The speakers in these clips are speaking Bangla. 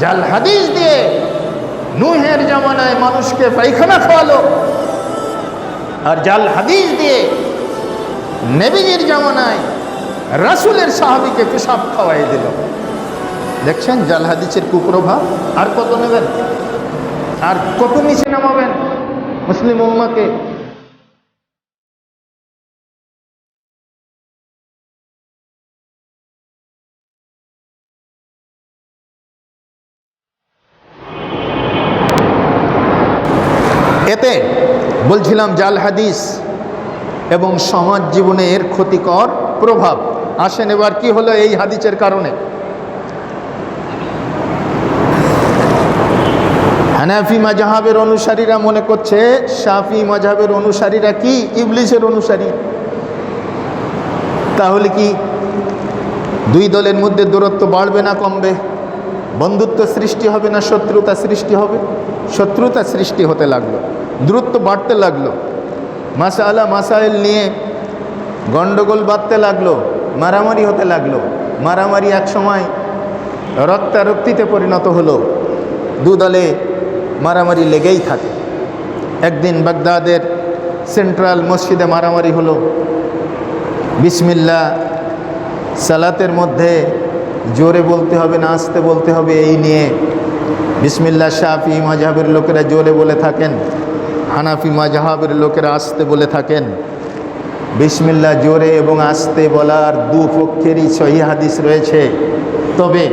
জাল হাদিস দিয়ে নুহের জামানায় মানুষকে পায়খানা খাওয়ালো, আর জাল হাদিস দিয়ে নেবিজির জামানায় রাসুলের সাহাবিকে পেশাব খাওয়াই দিল। দেখছেন, জাল হাদিসের কুপ্রভাব? আর কত নেবেন? আর কত নিচে নামাবেন? মুসলিম উম্মাকে এতে বলছিলাম, জাল হাদিস এবং সমাজ জীবনে এর ক্ষতিকর প্রভাব। আসেন এবার কি হলো এই হাদিসের কারণে? হানাফি মাজাহাবের অনুসারীরা মনে করছে, শাফি মাজাহাবের অনুসারীরা কি? ইবলিসের অনুসারী। তাহলে কি দুই দলের মধ্যে দূরত্ব বাড়বে না কমবে? বন্ধুত্ব সৃষ্টি হবে না শত্রুতা সৃষ্টি হবে? শত্রুতা সৃষ্টি হতে লাগল। দূরত্ব বাড়তে লাগল। মাসালা মাসাইল নিয়ে গণ্ডগোল বাঁধতে লাগল, মারামারি হতে লাগল। মারামারি এক সময় রক্তারক্তিতে পরিণত হলো। দু দলে মারামারি লেগেই থাকে। একদিন বাগদাদের সেন্ট্রাল মসজিদে মারামারি হলো। বিসমিল্লা সালাতের মধ্যে জোরে বলতে হবে না আসতে বলতে হবে, এই নিয়ে বিসমিল্লা শাফি মাজাহের লোকেরা জোরে বলে থাকেন। হানাফি মাজাহাবের লোকেরা আসতে বলে থাকেন। বিসমিল্লা জোরে এবং আসতে বলার দু পক্ষেরই সহি হাদিস রয়েছে। তবে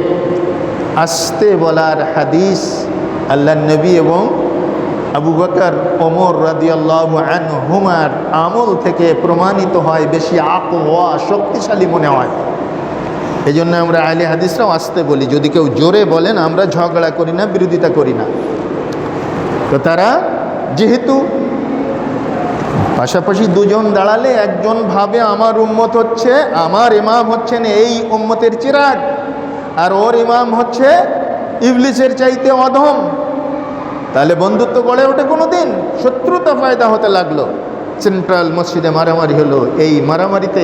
আসতে বলার হাদিস আল্লাহ নবী এবং আবু বকর, ওমর হুমার আমল থেকে প্রমাণিত হয়, বেশি আকওয়া শক্তিশালী মনে হয়। এই জন্য আমরা আলী হাদিসরাও আসতে বলি। যদি কেউ জোরে বলেন, আমরা ঝগড়া করি না, বিরোধিতা করি না। তো তারা যেহেতু পাশাপাশি দুজন দাঁড়ালে একজন ভাবে আমার উম্মত হচ্ছে, আমার ইমাম হচ্ছেন এই উম্মতের চিরাগ। আর ওর ইমাম হচ্ছে ইবলিসের চাইতে অধম। তাহলে বন্ধুত্ব গড়ে ওঠে কোনো দিন শত্রুতা ফায়দা হতে লাগল। সেন্ট্রাল মসজিদে মারামারি হলো। এই মারামারিতে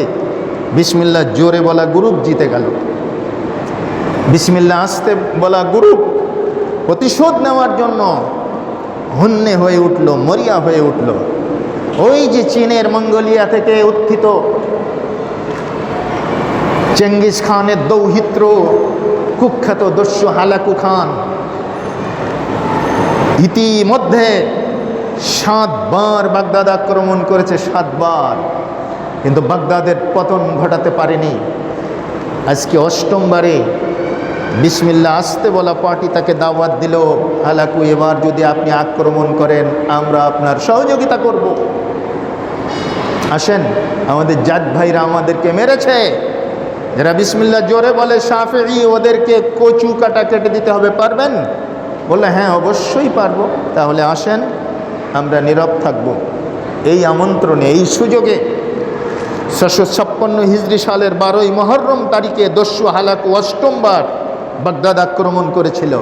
বিসমিল্লা জোরে বলা গ্রুপ জিতে গেল। বিসমিল্লা আসতে বলা গ্রুপ প্রতিশোধ নেওয়ার জন্য হন্যে হয়ে উঠল, মরিয়া হয়ে উঠল। ওই যে চীনের মঙ্গোলিয়া থেকে উত্থিত চেঙ্গিস খানের দৌহিত্র, কুখ্যাত দস্যু হালাকু খান। ইতিমধ্যে সাতবার বাগদাদ আক্রমণ করেছে, সাতবার। কিন্তু বাগদাদের পতন ঘটাতে পারেনি। আজকে অষ্টমবারে বিসমিল্লা আসতে বলা পার্টি তাকে দাওয়াত দিল। হালাকু, এবার যদি আপনি আক্রমণ করেন, আমরা আপনার সহযোগিতা করব। আসেন, আমাদের জাত ভাইরা আমাদেরকে মেরেছে। যারা বিসমিল্লা জোরে বলে সাফেই ওদেরকে কচু কাটা কেটে দিতে হবে, পারবেন? বললে হ্যাঁ অবশ্যই পারব। তাহলে আসেন, আমরা নীরব থাকব। এই আমন্ত্রণে, এই সুযোগে ছশো ছাপ্পান্ন হিজড়ি সালের বারোই মহরম তারিখে দস্যু হালাকু অষ্টমবার বাগদাদ আক্রমণ করেছিল।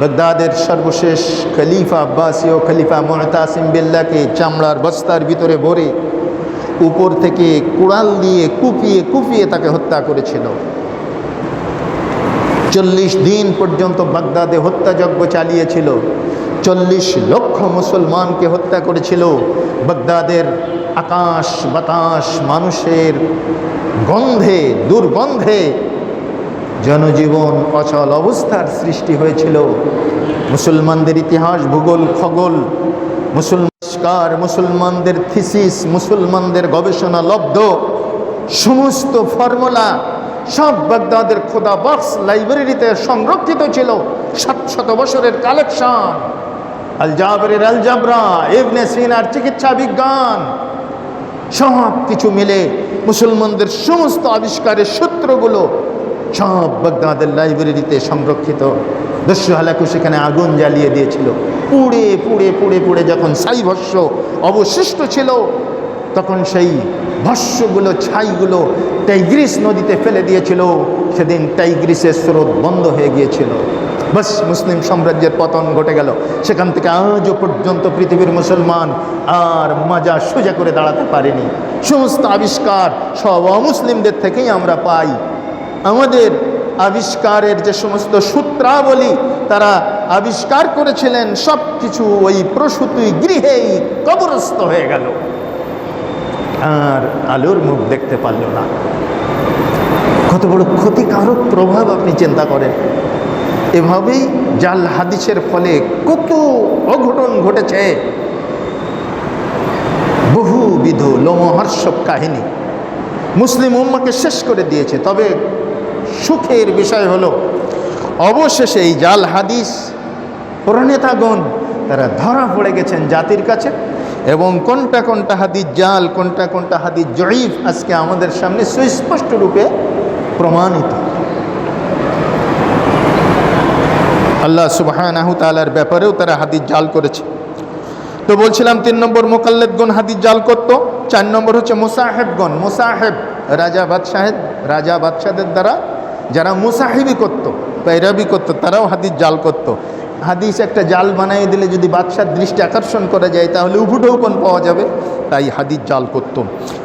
বাগদাদের সর্বশেষ খলিফা আব্বাসী ও খলিফা মোহতাসিম বিল্লাকে চামড়ার বস্তার ভিতরে ভরে উপর থেকে কুড়াল দিয়ে কুপিয়ে কুপিয়ে তাকে হত্যা করেছিল। চল্লিশ দিন পর্যন্ত বাগদাদে হত্যাযজ্ঞ চালিয়েছিল। চল্লিশ লক্ষ মুসলমানকে হত্যা করেছিল। বাগদাদের আকাশ বাতাস মানুষের গন্ধে, দুর্গন্ধে জনজীবন অচল অবস্থার সৃষ্টি হয়েছিল। মুসলমানদের ইতিহাস, ভূগোল, খগোল মুসলমানস্কার মুসলমানদের থিসিস, মুসলমানদের গবেষণা লব্ধ, সমস্ত ফর্মুলা সব বাগদাদের খোদা বক্স লাইব্রেরিতে সংরক্ষিত ছিল। সাত শত বছরের কালেকশন। আল জাবরের আল জাবরা, ইবনে সিনার চিকিৎসা বিজ্ঞান, সব কিছু মিলে মুসলমানদের সমস্ত আবিষ্কারের সূত্রগুলো সব বাগদাদের লাইব্রেরিতে সংরক্ষিত। দস্যু হালাকু সেখানে আগুন জ্বালিয়ে দিয়েছিল। পুড়ে পুড়ে পুড়ে পুড়ে যখন সাই ভস্য অবশিষ্ট ছিল, তখন সেই ভস্যগুলো, ছাইগুলো টাইগ্রিস নদীতে ফেলে দিয়েছিল। সেদিন টাইগ্রিসের স্রোত বন্ধ হয়ে গিয়েছিল। বাস, মুসলিম সাম্রাজ্যের পতন ঘটে গেল। সেখান থেকে আজও পর্যন্ত পৃথিবীর মুসলমান আর মাজা সোজা করে দাঁড়াতে পারেনি। সমস্ত আবিষ্কার সব অমুসলিমদের থেকেই আমরা পাই। আমাদের আবিষ্কারের যে সমস্ত সূত্রাবলী, তারা আবিষ্কার করেছিলেন সব কিছু ওই প্রসূতি গৃহেই কবরস্থ হয়ে গেল। আর আলোর মুখ দেখতে পারল না। কত বড় ক্ষতিকারক প্রভাব আপনি চিন্তা করেন। এভাবেই জাল হাদিসের ফলে কত অঘটন ঘটেছে। বহুবিধ লোমহর্ষক কাহিনী মুসলিম উম্মাকে শেষ করে দিয়েছে। তবে সুখের বিষয় হলো, অবশেষে এই জাল হাদিস প্রণেতাগণ তারা ধরা পড়ে গেছেন জাতির কাছে এবং কোনটা কোনটা হাদিস জাল, কোনটা কোনটা হাদিস জয়ীফ আজকে আমাদের সামনে সুস্পষ্ট রূপে প্রমাণিত। আল্লাহ সুবাহ তালার ব্যাপারেও তারা হাদিস জাল করেছে। তো বলছিলাম তিন নম্বর মোকাল্লেদগণ হাদিস জাল করত, চার নম্বর হচ্ছে মোসাহেবগণ, মোসাহেব রাজা বাদশাহেদ রাজা বাদশাহের দ্বারা যারা মুসাহিবি করত পেরাবি করত, তারাও হাদিস জাল করত। হাদিস একটা জাল বানিয়ে দিলে যদি বাদশার দৃষ্টি আকর্ষণ করা যায়, তাহলে উভুটৌকন পাওয়া যাবে? তাই হাদিস জাল করত।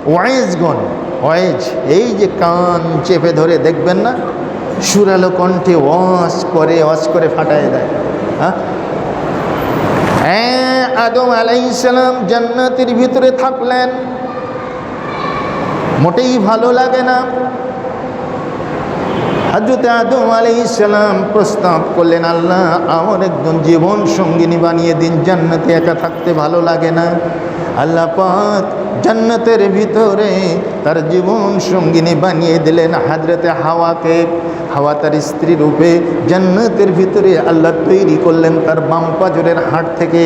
ওয়েজগণ ওয়েজ এই যে কান চেপে ধরে দেখবেন না, সুরালো কণ্ঠে ওয়াস করে ওয়াস করে ফাটায় দেয়। হ্যাঁ? হ্যাঁ আদম আলাইসালাম জান্নাতের ভিতরে থাকলেন। মোটেই ভালো লাগে না। হজরত আদম আলি ইসলাম প্রস্তাব করলেন, আল্লাহ, আমার একজন জীবন সঙ্গিনী বানিয়ে দিন, জান্নাতে একা থাকতে ভালো লাগে না। আল্লাহ পাক জান্নাতের ভিতরে তার জীবন সঙ্গিনী বানিয়ে দিলেন হাজরতে হাওয়াকে। হাওয়া তার স্ত্রী রূপে জান্নাতের ভিতরে আল্লাহ তৈরি করলেন তার বাম পাজরের হাট থেকে।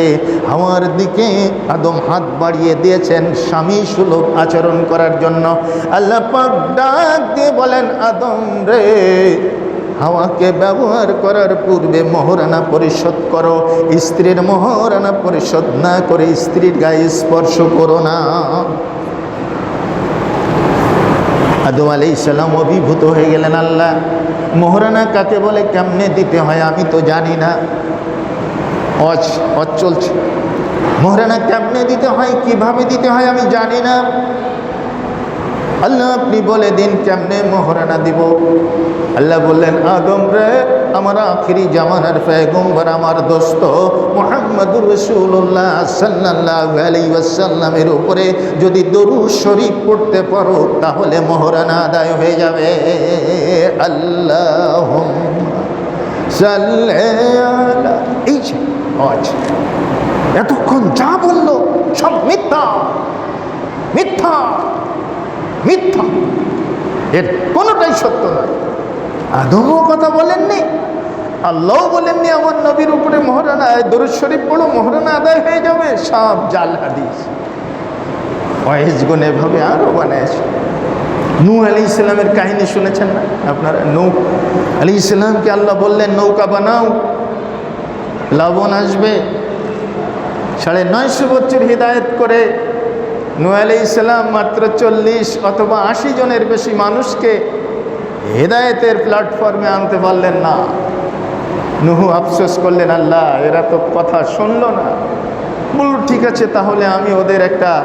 হাওয়ার দিকে আদম হাত বাড়িয়ে দিয়েছেন স্বামী সুলভ আচরণ করার জন্য। আল্লাহ পাক ডাক দিয়ে বলেন, আদম রে হাওয়াকে ব্যবহার করার পূর্বে মহারানা পরিশোধ করো। স্ত্রীর মহারানা পরিশোধ না করে স্ত্রীর গায়ে স্পর্শ করো না। আদম আলি ইসলাম অভিভূত হয়ে গেলেন, আল্লাহ, মোহরানা কাকে বলে, কেমনে দিতে হয় আমি তো জানি না। অচ অচ চলছে। মোহরানা কেমনে দিতে হয়, কীভাবে দিতে হয় আমি জানি না। আল্লাহ আপনি বলে দিন, কেমনে মোহরানা দিব? আল্লাহ বললেন, আদম রে, আমার আখিরি জামানার পেগম্বর আমার দোস্ত মোহাম্মদুর রসুল্লাহ সাল্লাহ আলী ওয়াসাল্লামের উপরে যদি দরু শরীফ পড়তে পারো, তাহলে মোহরানা আদায় হয়ে যাবে। আল্লাহ এই এতক্ষণ যা বলল, সব মিথ্যা। মিথ্যা। মিথ্যা। এর কোনোটাই সত্য নয়। আদমও কথা বলেননি? আল্লাহ বলেননি, আমার নবীর উপরে মহারানা দরুদ শরীফ পড়ো মহারানা আদায় হয়ে যাবে। সব জাল হাদিস। ওয়েজগুন এভাবে আরও বানাইছে। নূ আলি ইসলামের কাহিনী শুনেছেন না আপনারা? নৌ আলি ইসলামকে আল্লাহ বললেন, নৌকা বানাও, লবণ আসবে। সাড়ে নয়শো বছর হৃদায়ত করে নু আলি ইসলাম মাত্র চল্লিশ অথবা আশি জনের বেশি মানুষকে হেদায়েতের প্ল্যাটফর্মে আনতে পারলেন না। নুহু আফসোস করলেন, আল্লাহ, এরা তো কথা শুনলো না। বলল, ঠিক আছে, তাহলে আমি ওদের একটা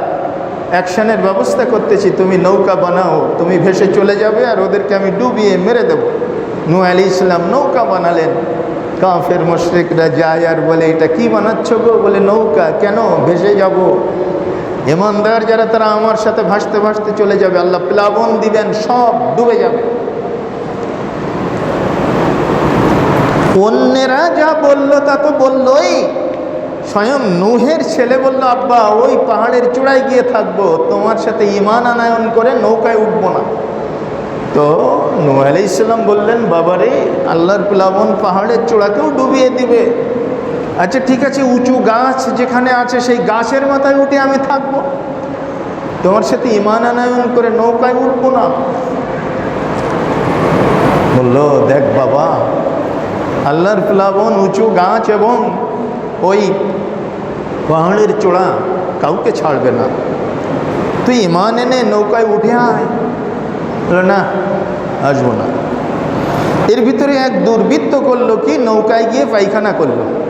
অ্যাকশনের ব্যবস্থা করতেছি। তুমি নৌকা বানাও, তুমি ভেসে চলে যাবে আর ওদেরকে আমি ডুবিয়ে মেরে দেব। নু আলি ইসলাম নৌকা বানালেন। কাফের মুশরিকরা যায় আর বলে, এটা কি বানাচ্ছ গো? বলে, নৌকা, কেন ভেসে যাব? ইমানদার যারা, তারা আমার সাথে ভাসতে ভাসতে চলে যাবে। আল্লাহ প্লাবন দিবেন, সব ডুবে যাবে। অন্যেরা যা বলল তা তো বললই। স্বয়ং নুহের ছেলে বলল, আব্বা, ওই পাহাড়ের চূড়ায় গিয়ে থাকব। তোমার সাথে ইমান আনায়ন করে নৌকায় উঠবো না। তো নূহ আলি ইসলাম বললেন, বাবারে, আল্লাহর প্লাবন পাহাড়ের চূড়াকেও ডুবিয়ে দিবে। আচ্ছা ঠিক আছে, উঁচু গাছ যেখানে আছে, সেই গাছের মাথায় উঠে আমি থাকব। তোমার সাথে ইমান আনায়ন করে নৌকায় উঠবো না? বলল, দেখ বাবা আল্লাহর প্লাবন উঁচু গাছ এবং ওই পাহাড়ের চূড়া কাউকে ছাড়বে না। তুই ইমান এনে নৌকায় উঠে আয়। না, আসব না। এর ভিতরে এক দুর্বৃত্ত করল কি, নৌকায় গিয়ে পায়খানা করল।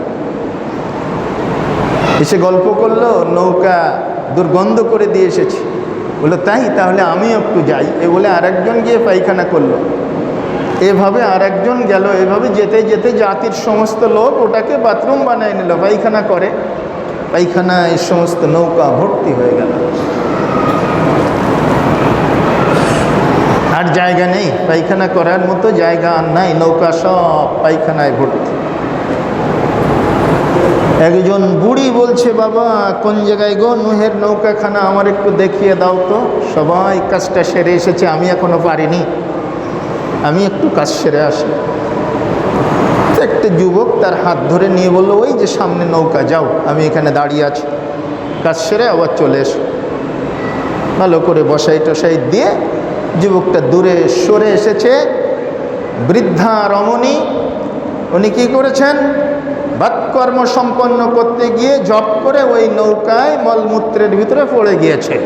এসে গল্প করল, নৌকা দুর্গন্ধ করে দিয়ে এসেছি। বলল তাই? তাহলে আমি একটু যাই। এ বলে, আরেকজন গিয়ে পায়খানা করল। এভাবে আর একজন গেল, এভাবে যেতে যেতে জাতির সমস্ত লোক ওটাকে বাথরুম বানায় নিল, পায়খানা করে। পায়খানা এই সমস্ত নৌকা ভর্তি হয়ে গেল। আর জায়গা নেই, পায়খানা করার মতো জায়গা আর নাই, নৌকা সব পায়খানায় ভর্তি। একজন বুড়ি বলছে, বাবা, কোন জায়গায় গো নুহের নৌকাখানা? আমার একটু দেখিয়ে দাও তো। সবাই কাজটা সেরে এসেছে, আমি এখনও পারিনি। আমি একটু কাজ সেরে আসি। একটা যুবক তার হাত ধরে নিয়ে বলল, ওই যে সামনে নৌকা, যাও, আমি এখানে দাঁড়িয়ে আছি। কাজ সেরে আবার চলে এসো। ভালো করে বসাই টসাই দিয়ে যুবকটা দূরে সরে এসেছে। বৃদ্ধা রমণী, উনি কি করেছেন? বাৎকর্ম সম্পন্ন করতে গিয়ে জপ করে ওই নৌকায় মলমূত্রের ভিতরে পড়ে গিয়েছে।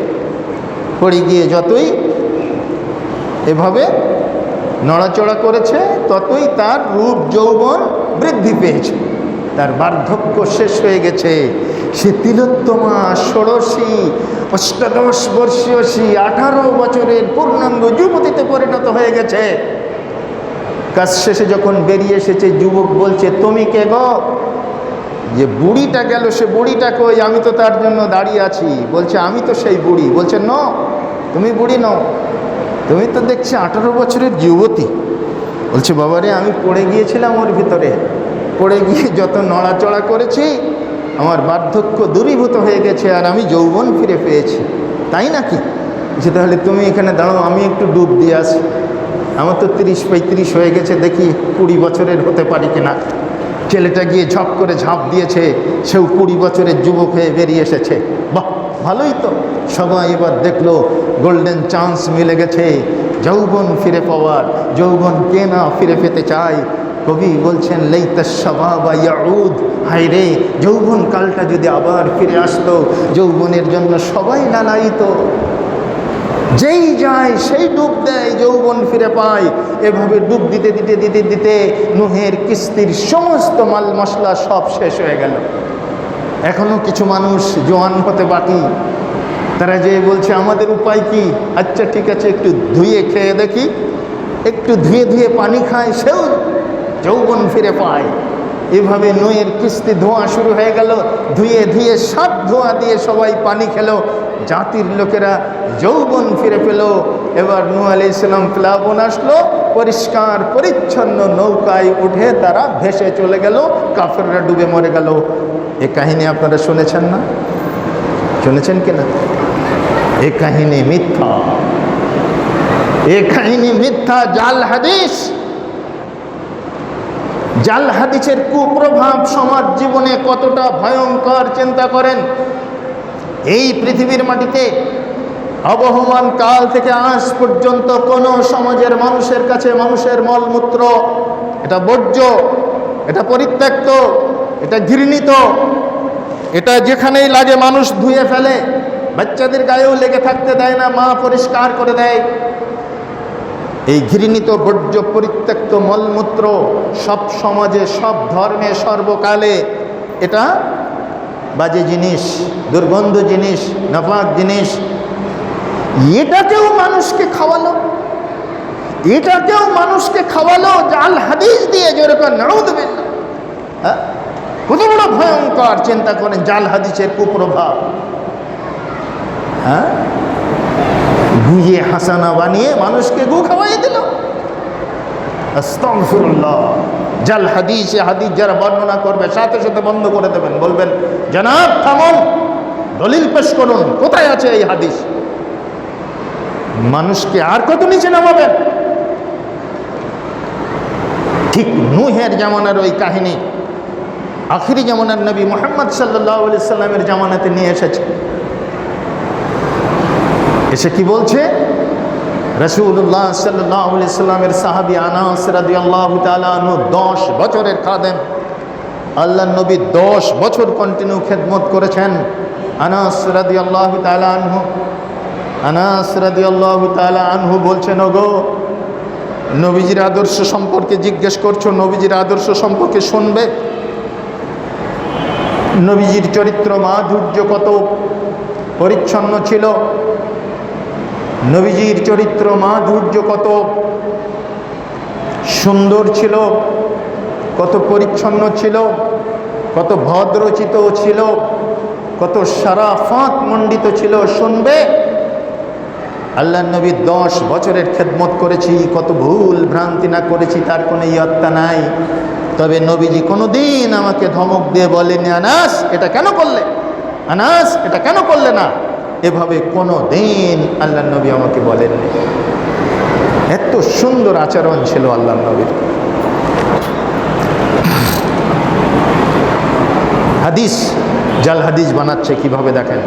পড়ে গিয়ে যতই এভাবে নড়াচড়া করেছে, ততই তার রূপ যৌবন বৃদ্ধি পেয়েছে। তার বার্ধক্য শেষ হয়ে গেছে। সে তিলোত্তমা ষোড়শী, অষ্টাদশ বর্ষীয়সী, আঠারো বছরের পূর্ণাঙ্গ যুবতীতে পরিণত হয়ে গেছে। কাজ শেষে যখন বেরিয়ে এসেছে, যুবক বলছে, তুমি কে গো? যে বুড়িটা গেল, সে বুড়িটা কই? আমি তো তার জন্য দাঁড়িয়ে আছি। বলছে, আমি তো সেই বুড়ি। বলছে, ন, তুমি বুড়ি নও। তুমি তো দেখছি আঠারো বছরের যুবতী। বলছে, বাবারে, আমি পড়ে গিয়েছিলাম ওর ভিতরে। পড়ে গিয়ে যত নড়াচড়া করেছি, আমার বার্ধক্য দূরীভূত হয়ে গেছে আর আমি যৌবন ফিরে পেয়েছি। তাই নাকি? যে তাহলে তুমি এখানে দাঁড়াও, আমি একটু ডুব দিয়ে আসি। আমার তো তিরিশ পঁয়ত্রিশ হয়ে গেছে, দেখি কুড়ি বছরের হতে পারি কিনা। ছেলেটা গিয়ে ঝপ করে ঝাঁপ দিয়েছে, সেও কুড়ি বছরের যুবক হয়ে বেরিয়ে এসেছে। বাহ! ভালোই তো। সবাই এবার দেখল গোল্ডেন চান্স মিলে গেছে। যৌবন ফিরে পাওয়ার, যৌবন কে না ফিরে পেতে চায়? কবি বলছেন ইয়াউদ। হায় রে, যৌবন কালটা যদি আবার ফিরে আসতো, যৌবনের জন্য সবাই লালায়িত যেই যায়, সেই ডুব দেয়, যৌবন ফিরে পায়। এভাবে ডুব দিতে দিতে দিতে দিতে, নুহের কিস্তির সমস্ত মাল মশলা সব শেষ হয়ে গেল। এখনও কিছু মানুষ জোয়ান হতে বাকি। তারা যে বলছে, আমাদের উপায় কি? আচ্ছা ঠিক আছে, একটু ধুয়ে খেয়ে দেখি। একটু ধুয়ে ধুয়ে পানি খায়, সেও যৌবন ফিরে পায়। এভাবে নইয়ের কিস্তি ধোঁয়া শুরু হয়ে গেল। ধুয়ে ধুয়ে সব ধোঁয়া দিয়ে সবাই পানি খেলো। জাতির লোকেরা যৌবন ফিরে পেল। এবার নু আলি ইসলাম প্লাবন আসলো। পরিষ্কার, পরিচ্ছন্ন নৌকায় উঠে তারা ভেসে চলে গেল। কাফেররা ডুবে মরে গেল। এ কাহিনী আপনারা শুনেছেন না? শুনেছেন কি না? এ কাহিনী মিথ্যা। এ কাহিনী মিথ্যা, জাল হাদিস। জাল হাদিসের কুপ্রভাব সমাজ জীবনে কতটা ভয়ঙ্কর চিন্তা করেন? এই পৃথিবীর মাটিতে অবহমান কাল থেকে আজ পর্যন্ত কোনো সমাজের মানুষের কাছে মানুষের মলমূত্র, এটা বর্জ্য, এটা পরিত্যক্ত এটা ঘৃণিত। এটা যেখানেই লাগে মানুষ ধুয়ে ফেলে। বাচ্চাদের গায়েও লেগে থাকতে দেয় না, মা পরিষ্কার করে দেয়। এই ঘৃণিত বর্জ্য পরিত্যক্ত মলমূত্র সব সমাজে, সব ধর্মে সর্বকালে এটা বাজে জিনিস, দুর্গন্ধ জিনিস নাপাক জিনিস। এটাকেও মানুষকে খাওয়ালো। এটাকেও মানুষকে খাওয়ালো জাল হাদিস দিয়ে যেরকম হ্যাঁ কত বড় ভয়ঙ্কর চিন্তা করেন জাল হাদিসের কুপ্রভাব। হ্যাঁ? গুঁজে হাসানা বানিয়ে মানুষকে গু খাওয়াই দিল। আস্তগফিরুল্লাহ। জাল হাদিসে হাদিস যারা বর্ণনা করবে, সাথে সাথে বন্ধ করে দেবেন। বলবেন, জনাব, থামন। দলিল পেশ করুন। কোথায় আছে এই হাদিস? মানুষকে আর কত নিচে নামাবেন? ঠিক নুহের জামানার ওই কাহিনী আখিরি জামানার নবী মোহাম্মদ সাল্লাহ সাল্লামের জামানাতে নিয়ে এসেছে। এসে কি বলছে? রসুল্লাহ সাল্লাহ সাল্লামের সাহাবি আনাস রাদি আল্লাহ তালু দশ বছরের খাদেম। আল্লাহ নবী দশ বছর কন্টিনিউ খেদমত করেছেন। আনাস রাদি আল্লাহ তালু আনাস রাদি আল্লাহ তালা বলছেন, ওগো, নবীজির আদর্শ সম্পর্কে জিজ্ঞেস করছ, নবীজির আদর্শ সম্পর্কে শুনবে? নবীজির চরিত্র মাধুর্য কত পরিচ্ছন্ন ছিল। নবীজির চরিত্র মাধুর্য কত সুন্দর ছিল, কত পরিচ্ছন্ন ছিল, কত ভদ্রচিত ছিল, কত সারাফাত মণ্ডিত ছিল। শুনবে, আল্লাহ নবী দশ বছরের খেদমত করেছি, কত ভুল ভ্রান্তি না করেছি, তার কোনো ইয়ত্তা নাই। তবে নবীজি কোনো দিন আমাকে ধমক দিয়ে বলেনি আনাস, এটা কেন করলে? আনাস, এটা কেন করলে না? এভাবে কোনো দিন আল্লাহ নবী আমাকে বলেননি। এত সুন্দর আচরণ ছিল আল্লাহ নবীর। হাদিস, জাল হাদিস বানাচ্ছে কীভাবে দেখেন?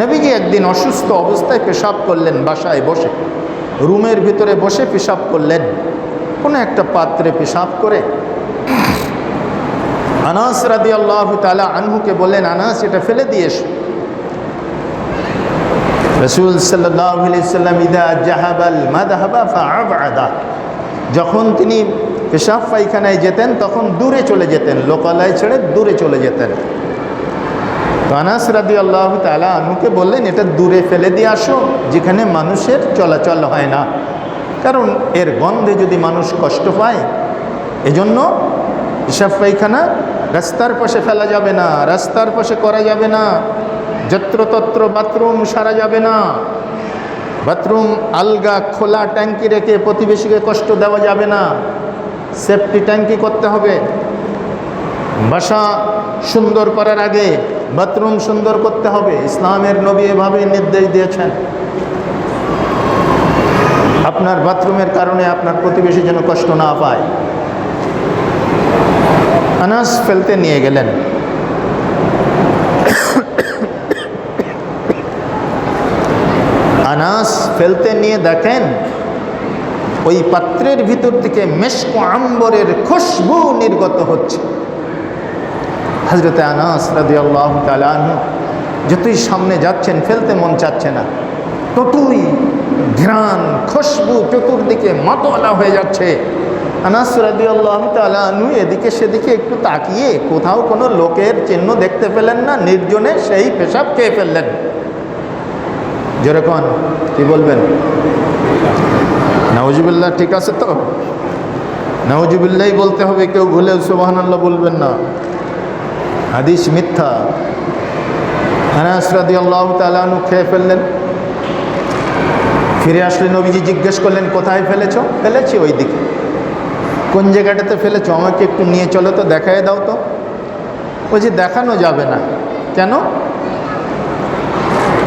নবীজি একদিন অসুস্থ অবস্থায় পেশাব করলেন বাসায় বসে। রুমের ভিতরে বসে পেশাব করলেন। কোনো একটা পাত্রে পেশাব করে আনাস রাদি আল্লাহ তালা আনহুকে বললেন, আনাস, এটা ফেলে দিয়ে এসো। রসুল সাল্লাম, ইদা জাহাবাল মাদাহাবা ফাআবাদা যখন তিনি পেশাব পায়খানায় যেতেন, তখন দূরে চলে যেতেন, লোকালয় ছেড়ে দূরে চলে যেতেন। আনাস রাদি আল্লাহ তালা আনুকে বললেন, এটা দূরে ফেলে দিয়ে আসো, যেখানে মানুষের চলাচল হয় না। কারণ এর গন্ধে যদি মানুষ কষ্ট পায়, এজন্য পেশাব পায়খানা রাস্তার পাশে ফেলা যাবে না, রাস্তার পাশে করা যাবে না। যত্রতত্র বাথরুম সারা যাবে না। বাথরুম আলগা খোলা ট্যাঙ্কি রেখে প্রতিবেশীকে কষ্ট দেওয়া যাবে না। সেফটি ট্যাঙ্কি করতে হবে। বাসা সুন্দর করার আগে বাথরুম সুন্দর করতে হবে। ইসলামের নবী এভাবে নির্দেশ দিয়েছেন। আপনার বাথরুমের কারণে আপনার প্রতিবেশী যেন কষ্ট না পায়। আনাস ফেলতে নিয়ে গেলেন। আনাস ফেলতে নিয়ে দেখেন, ওই পাত্রের ভিতর থেকে মেশকো আম্বরের খুশবু নির্গত হচ্ছে। হজরতে আনাস রাজি যতই সামনে যাচ্ছেন, ফেলতে মন চাচ্ছে না। ততই ঘ্রাণ, খুশবু চতুর্দিকে মাতোয়ালা হয়ে যাচ্ছে। আনাস তালু এদিকে সেদিকে একটু তাকিয়ে কোথাও কোনো লোকের চিহ্ন দেখতে পেলেন না, নির্জনে সেই পেশাব খেয়ে ফেললেন। যেরকম কি বলবেন? নওয়াজুবিল্লাহ ঠিক আছে তো? নওয়াজুবিল্লাহ বলতে হবে, কেউ ভুলেও সুবাহান আল্লাহ বলবেন না। হাদিস মিথ্যা। আনাসরাদি আল্লাহ তালু খেয়ে ফেললেন। ফিরে আসলে নবীজি জিজ্ঞেস করলেন, কোথায় ফেলেছ? ফেলেছি ওই দিকে কোন জায়গাটাতে ফেলেছ? আমাকে একটু নিয়ে চলো তো, দেখায় দাও তো। বলছি দেখানো যাবে না। কেন?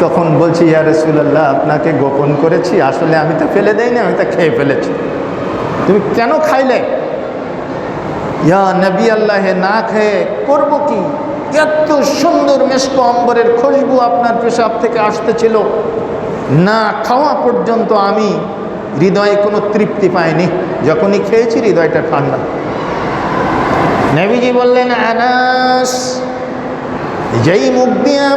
তখন বলছি, ইয়া রসুল্লাহ আপনাকে গোপন করেছি। আসলে আমি তো ফেলে দেইনি, আমি তো খেয়ে ফেলেছি। তুমি কেন খাইলে? ইয়া নবী আল্লাহে, না খেয়ে করব কি? এত সুন্দর মেশকো অম্বরের খুশবু আপনার পেশাব থেকে আসতেছিল। না খাওয়া পর্যন্ত আমি হৃদয়ে কোনো তৃপ্তি পাইনি। যখনই খেয়েছি হৃদয়টা ঠান্ডা। নবীজি বললেন, আনাস, যেই মুখ দিয়া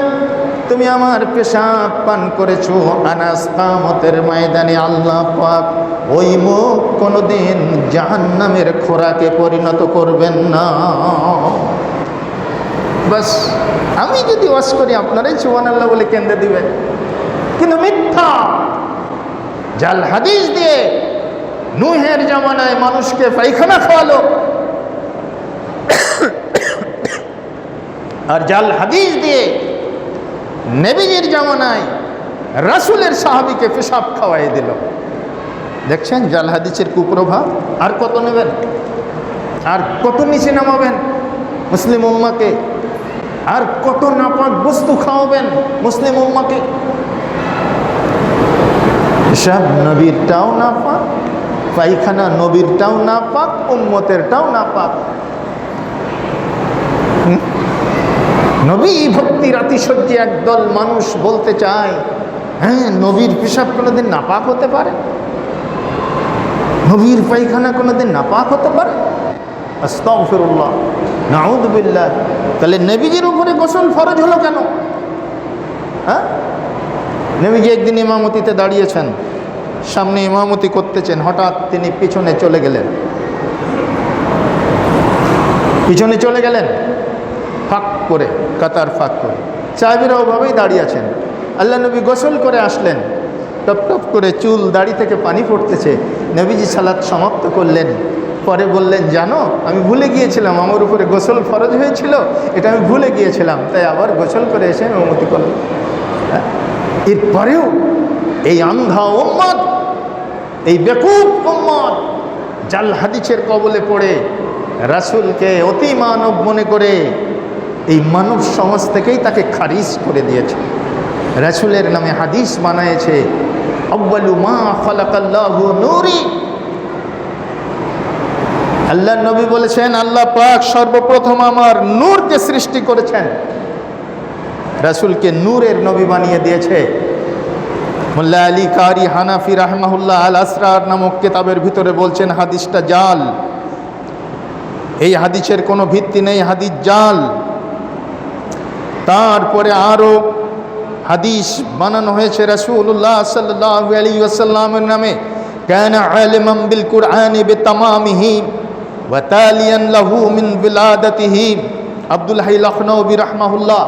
তুমি আমার পেশাব পান করেছ, আনাস কামতের ময়দানে আল্লাহ পাক ওই মুখ কোনোদিন জাহান্নামের খোরাকে পরিণত করবেন না। বাস, আমি যদি ওয়াস করি, আপনারাই চুয়ান আল্লাহ বলে কেন্দ্রে দিবেন। কিন্তু মিথ্যা। জাল হাদিস দিয়ে নুহের জামানায় মানুষকে পায়খানা খাওয়ালো। আর জাল হাদিস দিয়ে নেবিজির জামানায় রাসুলের সাহাবিকে পেশাব খাওয়াই দিল। দেখছেন জাল হাদিসের কুপ্রভাব? আর কত নেবেন? আর কত নিচে নামাবেন? মুসলিম উম্মাকে। আর কত নাপাক বস্তু খাওয়াবেন মুসলিম উম্মাকে? পেশাব নবীরটাও না পাক পায়খানা নবীরটাও না পাক উম্মতেরটাও না পাক নবী ভক্তির আতিশয্যে একদল মানুষ বলতে চায় হ্যাঁ নবীর পেশাব কোনোদিন নাপাক হতে পারে? নবীর পায়খানা কোনোদিন নাপাক হতে পারে? আস্তাগফিরুল্লাহ। নাউদুবিল্লাহ তাহলে নবীজির উপরে গোসল ফরজ হলো কেন? হ্যাঁ? নবীজি একদিন ইমামতিতে দাঁড়িয়েছেন। সামনে ইমামতি করতেছেন, হঠাৎ তিনি পিছনে চলে গেলেন। পিছনে চলে গেলেন, ফাঁক করে, কাতার ফাঁক করে। সাহেবেরা ওভাবেই দাঁড়িয়ে আছেন। আল্লাহ নবী গোসল করে আসলেন, টপ টপ করে চুল দাড়ি থেকে পানি পড়তেছে। নবীজি সালাদ সমাপ্ত করলেন। পরে বললেন, জানো, আমি ভুলে গিয়েছিলাম, আমার উপরে গোসল ফরজ হয়েছিল, এটা আমি ভুলে গিয়েছিলাম, তাই আবার গোসল করে এসে অনুমতি করলাম। হ্যাঁ? এরপরেও এই আন্ধা উম্মত এই বেকুব উম্মত জাল হাদিসের কবলে পড়ে রাসূলকে অতি মানব মনে করে এই মানব সমাজ থেকেই তাকে খারিজ করে দিয়েছে। রাসূলের নামে হাদিস বানায়েছে, আব্বালু মা খালাকাল্লাহু নুরি। আল্লাহ নবী বলেছেন, আল্লাহ পাক সর্বপ্রথম আমার নূরকে সৃষ্টি করেছেন। রাসূলকে নূরের নবী বানিয়ে দিয়েছে মোল্লা আলী কারি হানাফি রাহমাহুল্লাহ আল আসরার নামক কেতাবের ভিতরে বলছেন হাদিসটা জাল এই হাদিসের কোনো ভিত্তি নেই হাদিস জাল তারপরে আরও হাদিস বানানো হয়েছে রাসূলুল্লাহ সাল্লাল্লাহু আলাইহি ওয়াসাল্লামের নামে كان عالما بالقرآن بتمامه وتاليا له من ولادته আব্দুল হাই লখনৌবি রহমাহুল্লাহ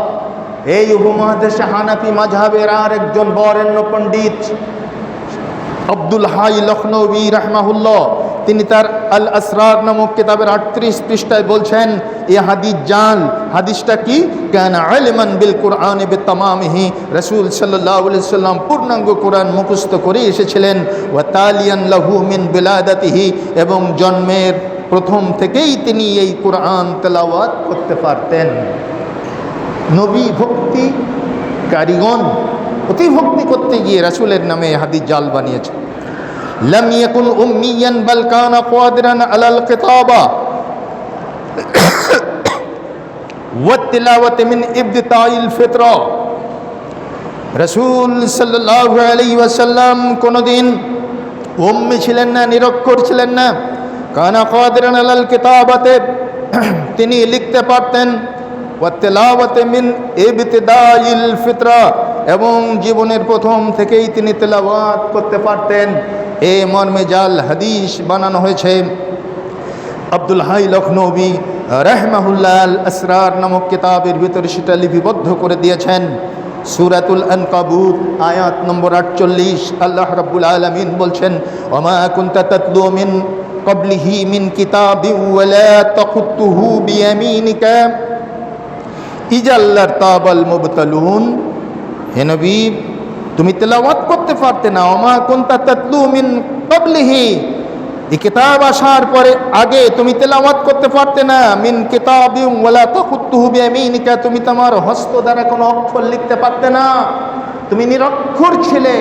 এই উপমহাদেশে হানাফি মাঝহাবের আর একজন বরেণ্য পণ্ডিত আব্দুল হাই লখনৌবি রহমাহুল্লাহ, তিনি তার আল আসরার নামক কিতাবের আটত্রিশ পৃষ্ঠায় বলছেন, এ হাদিস জান, হাদিসটা কি? কেন আলমান বিল কোরআন বে তামামহি রসুল সাল্লাহ সাল্লাম পূর্ণাঙ্গ কোরআন মুখস্থ করে এসেছিলেন ও তালিয়ান লাহু মিন বিলাদাতিহি। এবং জন্মের প্রথম থেকেই তিনি এই কোরআন তেলাওয়াত করতে পারতেন। নবী ভক্তি কারিগণ অতি ভক্তি করতে গিয়ে রাসূলের নামে হাদিস জাল বানিয়েছে لم يكن أميا بل كان قادرا على الخطابة والتلاوة من ابتداء الفطرة রসুল সাল্লাহ আলী ওয়াসাল্লাম কোনোদিন উম্মি ছিলেন না নিরক্ষর ছিলেন না কানা কাদিরান আলাল কিতাবাতে তিনি লিখতে পারতেন ওয়াত্তেলাওয়াতে মিন ফিতরা, এবং জীবনের প্রথম থেকেই তিনি তেলাওয়াত করতে পারতেন। এ মর্মে জাল হাদিস বানানো হয়েছে। আব্দুল হাই লখনৌবি রহমাহুল্লাহ আল আসরার নামক কিতাবের ভিতরে সেটা লিপিবদ্ধ করে দিয়েছেন। সুরাতুল আনকাবুত, আয়াত নম্বর আটচল্লিশ, আল্লাহ রাব্বুল আলামিন বলছেন তাতলু মিন ক্বাবলিহি মিন কিতাবিন ওয়ালা তাখুতুহু বিয়ামিনিকা। ইজাল্লার তাবাল মুবতালুন। হে নবী, তুমি তেলাওয়াত করতে পারতে না। ওমা কুনতা তাতলু মিন ক্বাবলিহি। এই কিতাব আসার পরে আগে তুমি তেলাওয়াত করতে পারতে না। মিন কিতাবিন ওয়ালা তাখুতুহু বিয়ামিনিকা। তুমি তোমার হস্ত দ্বারা কোনো অক্ষর লিখতে পারতে না। তুমি নিরক্ষর ছিলে।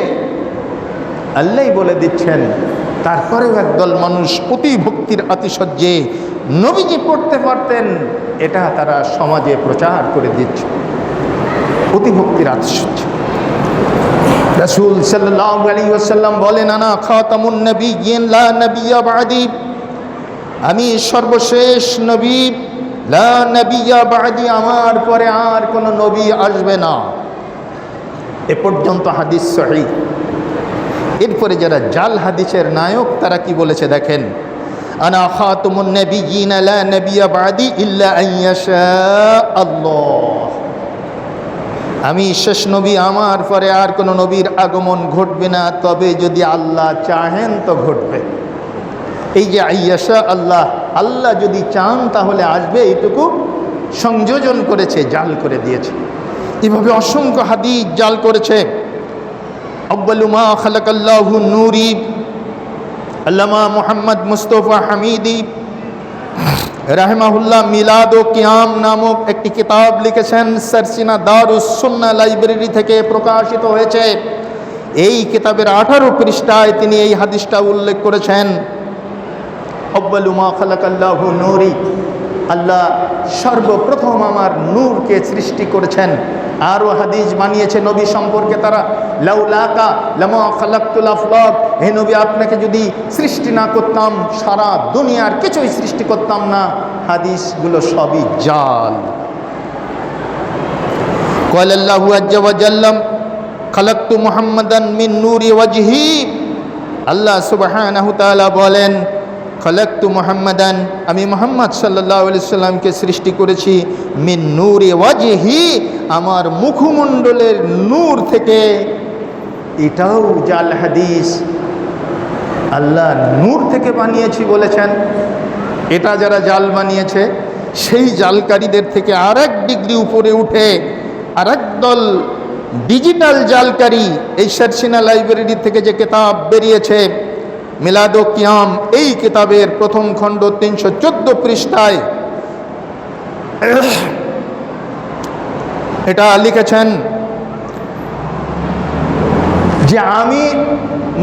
আল্লাহ বলে দিচ্ছেন তারপরেও একদল মানুষ অতি ভক্তির আতিশয্যে নবীজি পড়তে পারতেন, এটা তারা সমাজে প্রচার করে দিচ্ছে অতি ভক্তির আতিশয্য। রসুল সাল্লাল্লাহু আলাইহি ওয়াসাল্লাম বলেন, আনা খাতামুন নবিয়্যিন লা নবিয়্যা বাদি। আমি সর্বশেষ নবী, লা নবিয়্যা বাদি, আমার পরে আর কোনো নবী আসবে না। এ পর্যন্ত হাদিস সহি। এরপরে যারা জাল হাদিসের নায়ক, তারা কি বলেছে দেখেন? নবিয়্যা বাদি ইল্লা আল্লাহ। আমি শেষ নবী, আমার পরে আর কোনো নবীর আগমন ঘটবে না, তবে যদি আল্লাহ চাহেন তো ঘটবে। এই যে আইয়াশা আল্লাহ আল্লাহ যদি চান তাহলে আসবে, এইটুকু সংযোজন করেছে, জাল করে দিয়েছে। এভাবে অসংখ্য হাদিস জাল করেছে। আব্বালুমা খালাকাল্লাহু নুরি, আল্লামা মোহাম্মদ মুস্তফা হামিদি রাহমাহুল্লাহ মিলাদ ও কিয়াম নামক একটি কিতাব লিখেছেন। সারসিনা দারুসুন্না লাইব্রেরি থেকে প্রকাশিত হয়েছে। এই কিতাবের আঠারো পৃষ্ঠায় তিনি এই হাদিসটা উল্লেখ করেছেন। অব্বালুমা খালাকাল্লাহু নূরি আল্লাহ সর্বপ্রথম আমার নূরকে সৃষ্টি করেছেন। আরও হাদিস বানিয়েছে নবী সম্পর্কে তারা, লাউলাকা লামা খালাক্তুল আফলাক। হে নবী, আপনাকে যদি সৃষ্টি না করতাম, সারা দুনিয়ার কিছুই সৃষ্টি করতাম না। হাদিসগুলো সবই জাল। কয়াল্লাহু আজ্জাবাজাল্লাম খালাক্তু মোহাম্মদান মিন নূরি ওয়াজহি। আল্লাহ সুবাহ বলেন খালাক্তু মুহাম্মাদান, আমি মোহাম্মদ সাল্লাহ আলাইহি সাল্লামকে সৃষ্টি করেছি মিন নূরে ওয়াজহি, আমার মুখমণ্ডলের নূর থেকে। এটাও জাল হাদিস। আল্লাহ নূর থেকে বানিয়েছি বলেছেন। এটা যারা জাল বানিয়েছে, সেই জালকারীদের থেকে আর এক ডিগ্রি উপরে উঠে আর দল ডিজিটাল জালকারী, এই শারসিনা লাইব্রেরি থেকে যে কেতাব বেরিয়েছে মিলাদ কিয়াম, এই কিতাবের প্রথম খণ্ড তিনশো চোদ্দ পৃষ্ঠায় এটা লিখেছেন যে আমি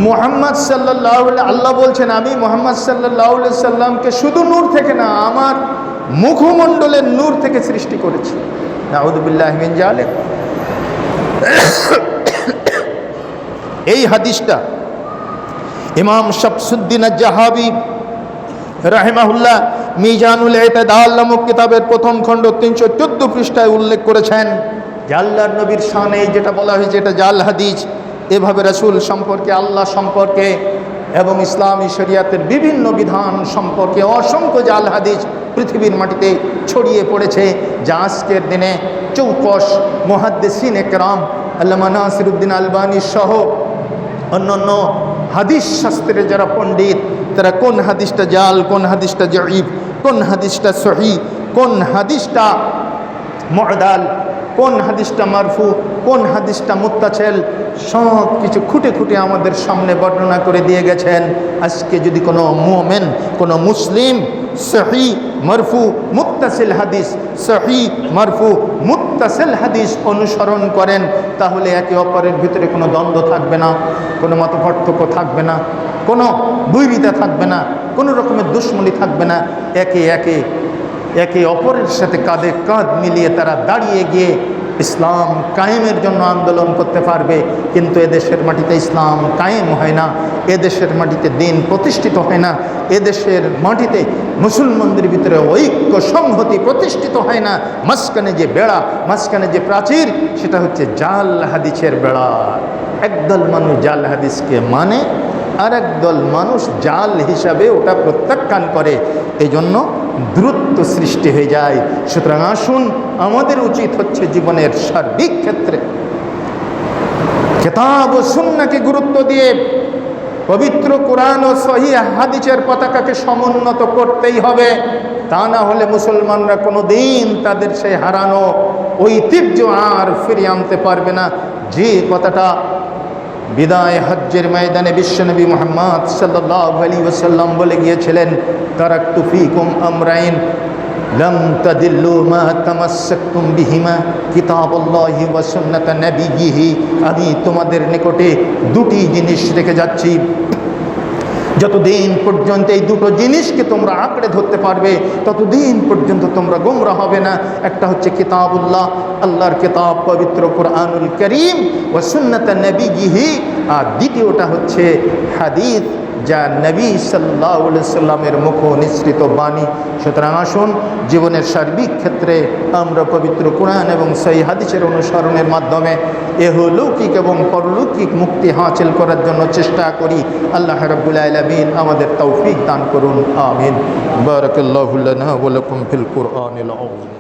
মোহাম্মদ সাল্লাহ আল্লাহ বলছেন, আমি মোহাম্মদ সাল্লাহ সাল্লামকে শুধু নূর থেকে না, আমার মুখমণ্ডলের নূর থেকে সৃষ্টি করেছি। জালে এই হাদিসটা ইমাম শামসুদ্দিন জাহাবি রাহেমাহুল্লাহ মিজানুল এতেদাল নামক কিতাবের প্রথম খণ্ড তিনশো চোদ্দ পৃষ্ঠায় উল্লেখ করেছেন জাল্লার নবীর শানে যেটা বলা হয়েছে, এটা জাল হাদিস। এভাবে রসুল সম্পর্কে, আল্লাহ সম্পর্কে এবং ইসলামী শরিয়াতের বিভিন্ন বিধান সম্পর্কে অসংখ্য জাল হাদিস পৃথিবীর মাটিতে ছড়িয়ে পড়েছে, যা আজকের দিনে চৌকস মোহাদ্দেসিন একরাম আল্লামা নাসিরুদ্দিন আলবানী সহ অন্যান্য হাদিস শাস্ত্রের যারা পণ্ডিত, তারা কোন হাদিসটা জাল, কোন হাদিসটা জয়ীব কোন হাদিসটা সহি কোন হাদিসটা মরদাল কোন হাদিসটা মারফু, কোন হাদিসটা মুত্তাছেল, সব কিছু খুঁটে খুঁটে আমাদের সামনে বর্ণনা করে দিয়ে গেছেন। আজকে যদি কোনো মোমেন, কোনো মুসলিম সহি মারফু মুত্তাসিল হাদিস সহি মারফু মুত্তাসিল হাদিস অনুসরণ করেন, তাহলে একে অপরের ভিতরে কোনো দ্বন্দ্ব থাকবে না, কোনো মত পার্থক্য থাকবে না, কোনো বৈরিতা থাকবে না, কোনো রকমের দুশ্মনী থাকবে না, একে একে একে অপরের সাথে কাঁধে কাঁধ মিলিয়ে তারা দাঁড়িয়ে গিয়ে ইসলাম কায়েমের জন্য আন্দোলন করতে পারবে, কিন্তু এদেশের মাটিতে ইসলাম কায়েম হয় না, এদেশের মাটিতে দিন প্রতিষ্ঠিত হয় না, এদেশের মাটিতে মুসলমানদের ভিতরে ঐক্য সংহতি প্রতিষ্ঠিত হয় না। মাঝখানে যে বেড়া, মাঝখানে যে প্রাচীর, সেটা হচ্ছে জাল হাদিসের বেড়া। একদল মানুষ জাল হাদিসকে মানে আর একদল মানুষ জাল হিসাবে ওটা প্রত্যাখ্যান করে। এই জন্য দূরত্ব সৃষ্টি হয়ে যায়। সুতরাং আসুন, আমাদের উচিত হচ্ছে জীবনের সার্বিক ক্ষেত্রে কেতাব ও সুন্নাকে গুরুত্ব দিয়ে পবিত্র কোরআন ও সহি হাদিসের পতাকাকে সমুন্নত করতেই হবে। তা না হলে মুসলমানরা কোনো দিন তাদের সেই হারানো ঐতিহ্য আর ফিরিয়ে আনতে পারবে না। যে কথাটা বিদায় হজ্জের ময়দানে বিশ্বনবী মোহাম্মদ সাল্লাহ আলী ওসাল্লাম বলে গিয়েছিলেন তারাক তুফিকুম আমরাইন আমি তোমাদের নিকটে দুটি জিনিস রেখে যাচ্ছি। যতদিন পর্যন্ত এই দুটো জিনিসকে তোমরা আঁকড়ে ধরতে পারবে, ততদিন পর্যন্ত তোমরা গোমরা হবে না। একটা হচ্ছে কিতাবুল্লাহ, আল্লাহর কিতাব, পবিত্র কোরআনুল করিম ও সুন্নত নবী গিহি আর দ্বিতীয়টা হচ্ছে হাদিস। যা নবী সাল্লাহ সাল্লামের মুখ নিঃসৃত বাণী। সুতরাং আসুন, জীবনের সার্বিক ক্ষেত্রে আমরা পবিত্র কোরআন এবং সেই হাদিসের অনুসরণের মাধ্যমে এহলৌকিক এবং পরলৌকিক মুক্তি হাসিল করার জন্য চেষ্টা করি। আল্লাহ রব্বুল আলমিন আমাদের তৌফিক দান করুন, আমিন। বারকাল্লাহুল্লাহ ফিল কোরআনিল আউম